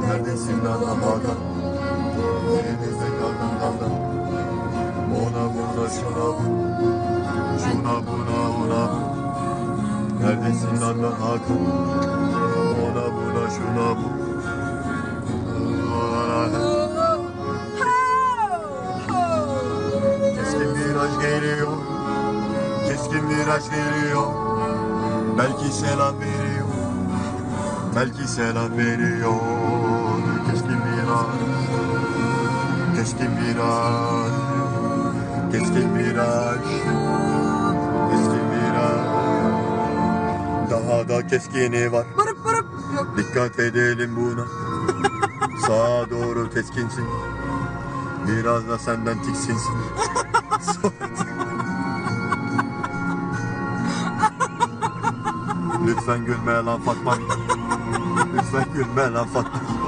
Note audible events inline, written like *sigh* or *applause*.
Neredesin adam adam? Elimizde kaldın kaldın. Ona buna şuna bu. Şuna buna ona bu. Neredesin adam Hakan? Ona buna şuna bu. Keskin viraj geliyor. Keskin viraj geliyor. Belki selam veriyor. Belki selam veriyor. Keskin viraj. Keskin viraj. Keskin viraj. Keskin viraj. Daha da keskini var. Bırıp bırıp. Yok. Dikkat edelim buna. *laughs* Sağa doğru keskinsin. Biraz da senden tiksinsin. *laughs* Lütfen gülme lan Fatma. Lütfen gülme lan Fatma.